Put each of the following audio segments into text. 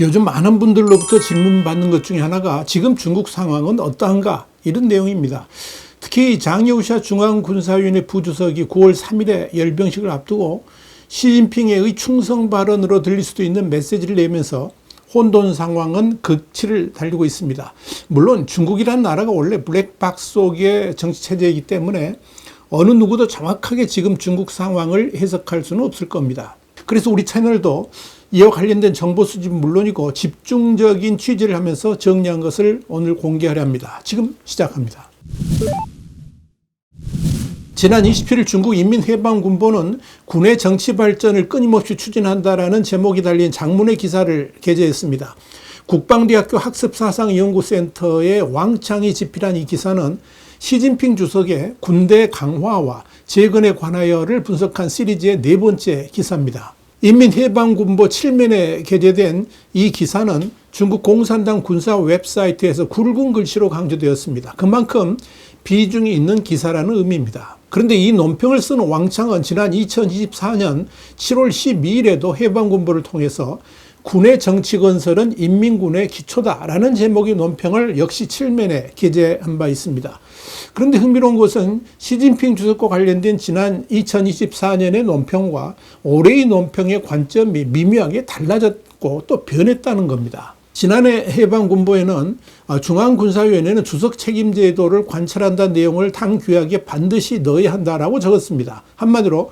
요즘 많은 분들로부터 질문 받는 것 중에 하나가 지금 중국 상황은 어떠한가 이런 내용입니다. 특히 장여우샤 중앙군사위원회 부주석이 9월 3일에 열병식을 앞두고 시진핑의 충성 발언으로 들릴 수도 있는 메시지를 내면서 혼돈 상황은 극치를 달리고 있습니다. 물론 중국이라는 나라가 원래 블랙박스 속의 정치 체제이기 때문에 어느 누구도 정확하게 지금 중국 상황을 해석할 수는 없을 겁니다. 그래서 우리 채널도 이와 관련된 정보 수집 물론이고 집중적인 취재를 하면서 정리한 것을 오늘 공개하려 합니다. 지금 시작합니다. 지난 27일 중국 인민해방군보는 군의 정치 발전을 끊임없이 추진한다라는 제목이 달린 장문의 기사를 게재했습니다. 국방대학교 학습사상연구센터의 왕창이 집필한 이 기사는 시진핑 주석의 군대 강화와 재건에 관하여를 분석한 시리즈의 네 번째 기사입니다. 인민해방군보 7면에 게재된 이 기사는 중국 공산당 군사 웹사이트에서 굵은 글씨로 강조되었습니다. 그만큼 비중이 있는 기사라는 의미입니다. 그런데 이 논평을 쓴 왕창은 지난 2024년 7월 12일에도 해방군보를 통해서 군의 정치 건설은 인민군의 기초다라는 제목의 논평을 역시 7면에 게재한 바 있습니다. 그런데 흥미로운 것은 시진핑 주석과 관련된 지난 2024년의 논평과 올해의 논평의 관점이 미묘하게 달라졌고 또 변했다는 겁니다. 지난해 해방군보에는 중앙군사위원회는 주석 책임 제도를 관찰한다는 내용을 당 규약에 반드시 넣어야 한다라고 적었습니다. 한마디로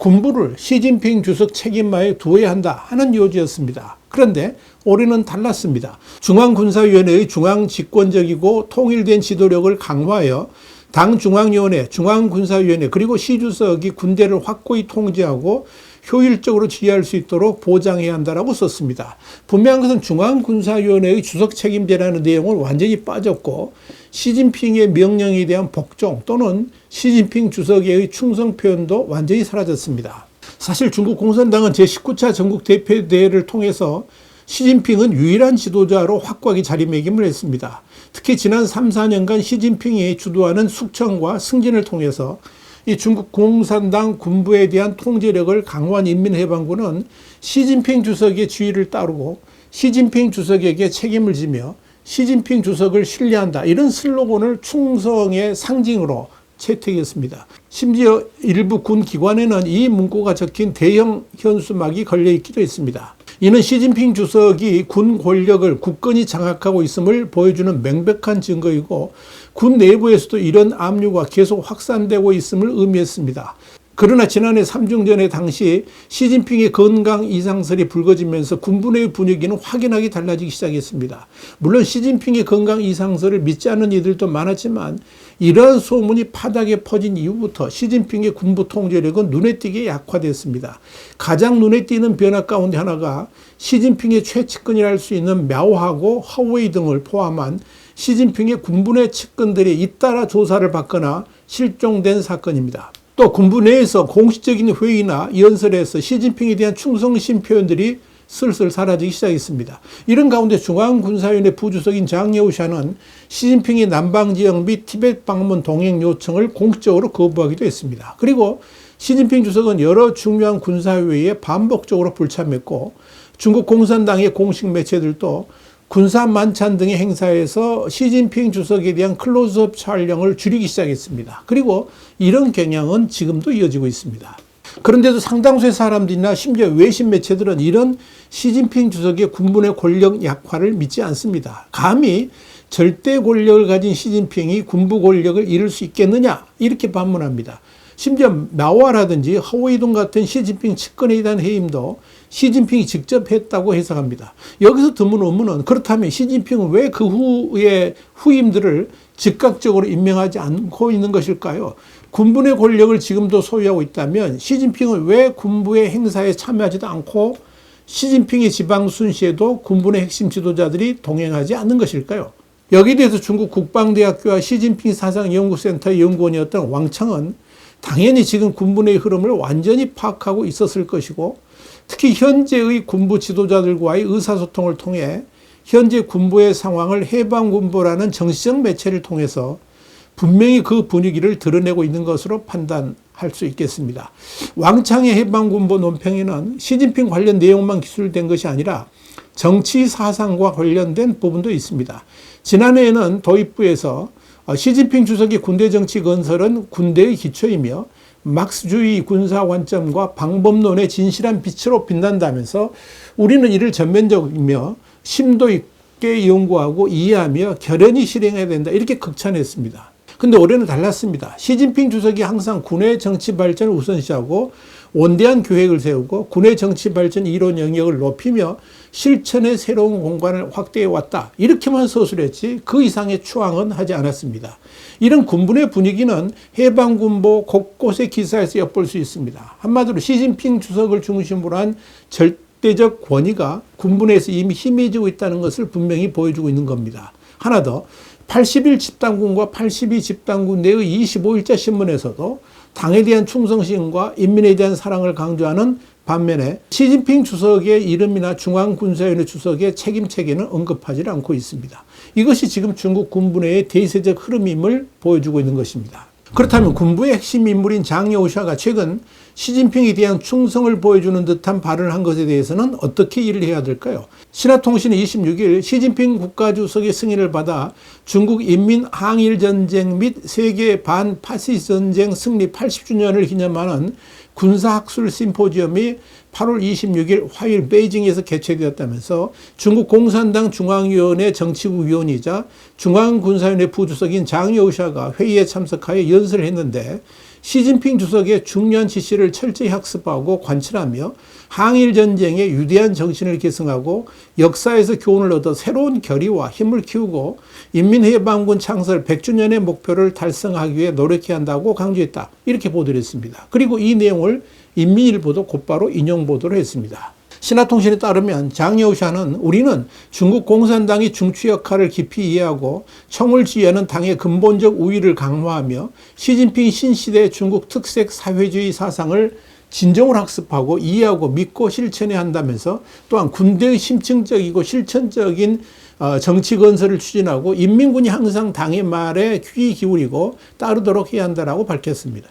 군부를 시진핑 주석 책임하에 두어야 한다 하는 요지였습니다. 그런데 올해는 달랐습니다. 중앙군사위원회의 중앙 집권적이고 통일된 지도력을 강화하여 당 중앙위원회, 중앙군사위원회 그리고 시주석이 군대를 확고히 통제하고 효율적으로 지휘할 수 있도록 보장해야 한다라고 썼습니다. 분명한 것은 중앙군사위원회의 주석 책임제라는 내용을 완전히 빠졌고 시진핑의 명령에 대한 복종 또는 시진핑 주석의 충성 표현도 완전히 사라졌습니다. 사실 중국 공산당은 제19차 전국 대표대회를 통해서 시진핑은 유일한 지도자로 확고하게 자리매김을 했습니다. 특히 지난 3, 4년간 시진핑이 주도하는 숙청과 승진을 통해서 이 중국 공산당 군부에 대한 통제력을 강화한 인민해방군은 시진핑 주석의 지휘를 따르고 시진핑 주석에게 책임을 지며 시진핑 주석을 신뢰한다. 이런 슬로건을 충성의 상징으로 채택했습니다. 심지어 일부 군 기관에는 이 문구가 적힌 대형 현수막이 걸려 있기도 했습니다. 이는 시진핑 주석이 군 권력을 굳건히 장악하고 있음을 보여주는 명백한 증거이고 군 내부에서도 이런 압류가 계속 확산되고 있음을 의미했습니다. 그러나 지난해 3중전의 당시 시진핑의 건강 이상설이 불거지면서 군부 내 분위기는 확연하게 달라지기 시작했습니다. 물론 시진핑의 건강 이상설을 믿지 않는 이들도 많았지만 이러한 소문이 파닥에 퍼진 이후부터 시진핑의 군부 통제력은 눈에 띄게 약화됐습니다. 가장 눈에 띄는 변화 가운데 하나가 시진핑의 최측근이라 할 수 있는 мя오하고 허웨이 등을 포함한 시진핑의 군부 내 측근들이 잇따라 조사를 받거나 실종된 사건입니다. 또 군부 내에서 공식적인 회의나 연설에서 시진핑에 대한 충성심 표현들이 슬슬 사라지기 시작했습니다. 이런 가운데 중앙군사위원회 부주석인 장여우샤는 시진핑의 남방 지역 및 티벳 방문 동행 요청을 공식적으로 거부하기도 했습니다. 그리고 시진핑 주석은 여러 중요한 군사회의에 반복적으로 불참했고 중국 공산당의 공식 매체들도 군사 만찬 등의 행사에서 시진핑 주석에 대한 클로즈업 촬영을 줄이기 시작했습니다. 그리고 이런 경향은 지금도 이어지고 있습니다. 그런데도 상당수의 사람들이나 심지어 외신 매체들은 이런 시진핑 주석의 군부의 권력 약화를 믿지 않습니다. 감히 절대 권력을 가진 시진핑이 군부 권력을 잃을 수 있겠느냐 이렇게 반문합니다. 심지어 마오라든지 허웨이동 같은 시진핑 측근에 대한 해임도 시진핑이 직접 했다고 해석합니다. 여기서 드문 의문은 그렇다면 시진핑은 왜 그 후에 후임들을 즉각적으로 임명하지 않고 있는 것일까요? 군부의 권력을 지금도 소유하고 있다면 시진핑은 왜 군부의 행사에 참여하지도 않고 시진핑의 지방 순시에도 군부의 핵심 지도자들이 동행하지 않는 것일까요? 여기에 대해서 중국 국방대학교와 시진핑 사상연구센터의 연구원이었던 왕창은 당연히 지금 군부의 흐름을 완전히 파악하고 있었을 것이고 특히 현재의 군부 지도자들과의 의사소통을 통해 현재 군부의 상황을 해방군부라는 정치적 매체를 통해서 분명히 그 분위기를 드러내고 있는 것으로 판단할 수 있겠습니다. 왕창의 해방군부 논평에는 시진핑 관련 내용만 기술된 것이 아니라 정치 사상과 관련된 부분도 있습니다. 지난해에는 도입부에서 어, 시진핑 주석의 군대 정치 건설은 군대의 기초이며 막스주의 군사 관점과 방법론의 진실한 빛으로 빛난다면서 우리는 이를 전면적이며 심도 있게 연구하고 이해하며 결연히 실행해야 된다. 이렇게 극찬했습니다. 근데 올해는 달랐습니다. 시진핑 주석이 항상 군의 정치 발전을 우선시하고 원대한 계획을 세우고 군의 정치 발전 이론 영역을 높이며 실천의 새로운 공간을 확대해 왔다. 이렇게만 서술했지 그 이상의 추앙은 하지 않았습니다. 이런 군분의 분위기는 해방군보 곳곳의 기사에서 엿볼 수 있습니다. 한마디로 시진핑 주석을 중심으로 한 절대적 권위가 군분에서 이미 희미해지고 있다는 것을 분명히 보여주고 있는 겁니다. 하나 더 80일 집단군과 82 집단군 내의 25일자 신문에서도 당에 대한 충성심과 인민에 대한 사랑을 강조하는 반면에 시진핑 주석의 이름이나 중앙군사위원회 주석의 책임 체계는 언급하지 않고 있습니다. 이것이 지금 중국 군부 내의 대세적 흐름임을 보여주고 있는 것입니다. 그렇다면 군부의 핵심 인물인 장여우샤가 최근 시진핑에 대한 충성을 보여주는 듯한 발언을 한 것에 대해서는 어떻게 일을 해야 될까요? 신화통신은 26일 시진핑 국가주석의 승인을 받아 중국 인민 항일 전쟁 및 세계 반 파시스 전쟁 승리 80주년을 기념하는 군사학술 심포지엄이 8월 26일 화요일 베이징에서 개최되었다면서 중국 공산당 중앙위원회 정치국 위원이자 중앙군사위원회 부주석인 장여우샤가 회의에 참석하여 연설을 했는데 시진핑 주석의 중요한 지시를 철저히 학습하고 관찰하며 항일 전쟁의 유대한 정신을 계승하고 역사에서 교훈을 얻어 새로운 결의와 힘을 키우고 인민해방군 창설 100주년의 목표를 달성하기 위해 노력해야 한다고 강조했다. 이렇게 보도를 했습니다. 그리고 이 내용을 인민일보도 곧바로 인용 보도를 했습니다. 신화통신에 따르면 장여우샤는 우리는 중국 공산당이 중추 역할을 깊이 이해하고 청을 지휘하는 당의 근본적 우위를 강화하며 시진핑 신시대 중국 특색 사회주의 사상을 진정을 학습하고 이해하고 믿고 실천해야 한다면서 또한 군대의 심층적이고 실천적인 어, 정치 건설을 추진하고 인민군이 항상 당의 말에 귀 기울이고 따르도록 해야 한다라고 밝혔습니다.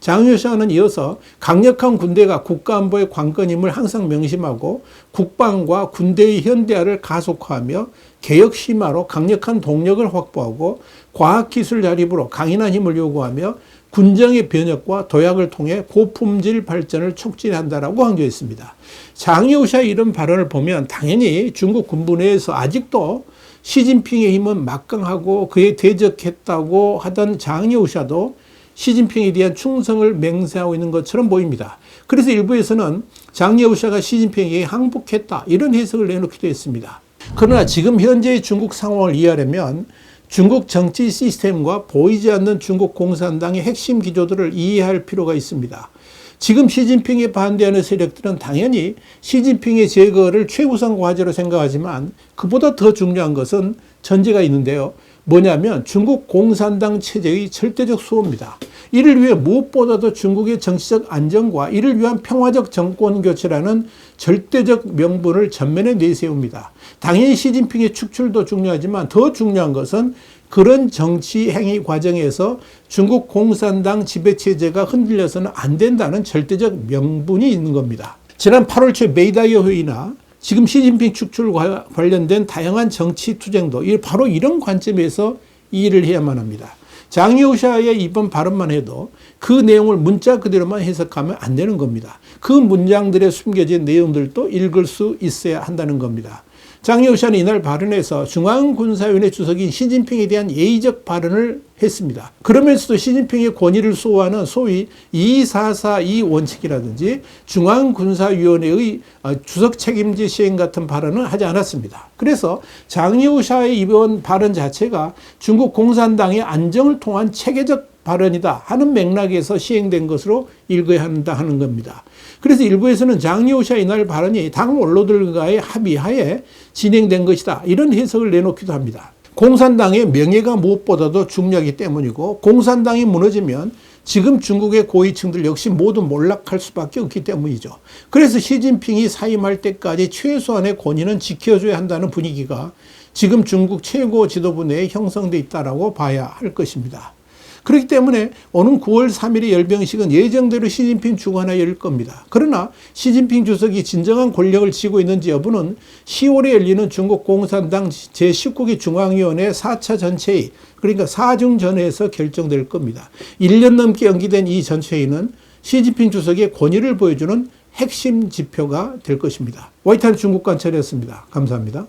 장유샤는 이어서 강력한 군대가 국가안보의 관건임을 항상 명심하고 국방과 군대의 현대화를 가속화하며 개혁 심화로 강력한 동력을 확보하고 과학기술 자립으로 강인한 힘을 요구하며 군정의 변혁과 도약을 통해 고품질 발전을 촉진한다라고 강조했습니다. 장여우샤의 이런 발언을 보면 당연히 중국 군부 내에서 아직도 시진핑의 힘은 막강하고 그에 대적했다고 하던 장여우샤도 시진핑에 대한 충성을 맹세하고 있는 것처럼 보입니다. 그래서 일부에서는 장여우샤가 시진핑에게 항복했다 이런 해석을 내놓기도 했습니다. 그러나 지금 현재의 중국 상황을 이해하려면 중국 정치 시스템과 보이지 않는 중국 공산당의 핵심 기조들을 이해할 필요가 있습니다. 지금 시진핑에 반대하는 세력들은 당연히 시진핑의 제거를 최우선 과제로 생각하지만 그보다 더 중요한 것은 전제가 있는데요. 뭐냐면 중국 공산당 체제의 절대적 수호입니다. 이를 위해 무엇보다도 중국의 정치적 안정과 이를 위한 평화적 정권 교체라는 절대적 명분을 전면에 내세웁니다. 당연히 시진핑의 축출도 중요하지만 더 중요한 것은 그런 정치 행위 과정에서 중국 공산당 지배체제가 흔들려서는 안 된다는 절대적 명분이 있는 겁니다. 지난 8월 초 메이다이어 회의나 지금 시진핑 축출과 관련된 다양한 정치 투쟁도 바로 이런 관점에서 이해를 해야만 합니다. 장여우샤의 이번 발언만 해도 그 내용을 문자 그대로만 해석하면 안 되는 겁니다. 그 문장들에 숨겨진 내용들도 읽을 수 있어야 한다는 겁니다. 장여우샤는 이날 발언에서 중앙군사위원회 주석인 시진핑에 대한 예의적 발언을 했습니다. 그러면서도 시진핑의 권위를 수호하는 소위 2442 원칙이라든지 중앙군사위원회의 어, 주석 책임제 시행 같은 발언은 하지 않았습니다. 그래서 장여우샤의 이번 발언 자체가 중국 공산당의 안정을 통한 체계적 발언이다 하는 맥락에서 시행된 것으로 읽어야 한다 하는 겁니다. 그래서 일부에서는 장여우샤 이날 발언이 당 원로들과의 합의하에 진행된 것이다 이런 해석을 내놓기도 합니다. 공산당의 명예가 무엇보다도 중요하기 때문이고 공산당이 무너지면 지금 중국의 고위층들 역시 모두 몰락할 수밖에 없기 때문이죠. 그래서 시진핑이 사임할 때까지 최소한의 권위는 지켜줘야 한다는 분위기가 지금 중국 최고 지도부 내에 형성돼 있다라고 봐야 할 것입니다. 그렇기 때문에 오는 9월 3일의 열병식은 예정대로 시진핑 주관하여 열릴 겁니다. 그러나 시진핑 주석이 진정한 권력을 쥐고 있는지 여부는 10월에 열리는 중국 공산당 제19기 중앙위원회 4차 전체회 그러니까 사중전에서 결정될 겁니다. 1년 넘게 연기된 이 전체회의는 시진핑 주석의 권위를 보여주는 핵심 지표가 될 것입니다. 와이탄 중국 관찰이었습니다. 감사합니다.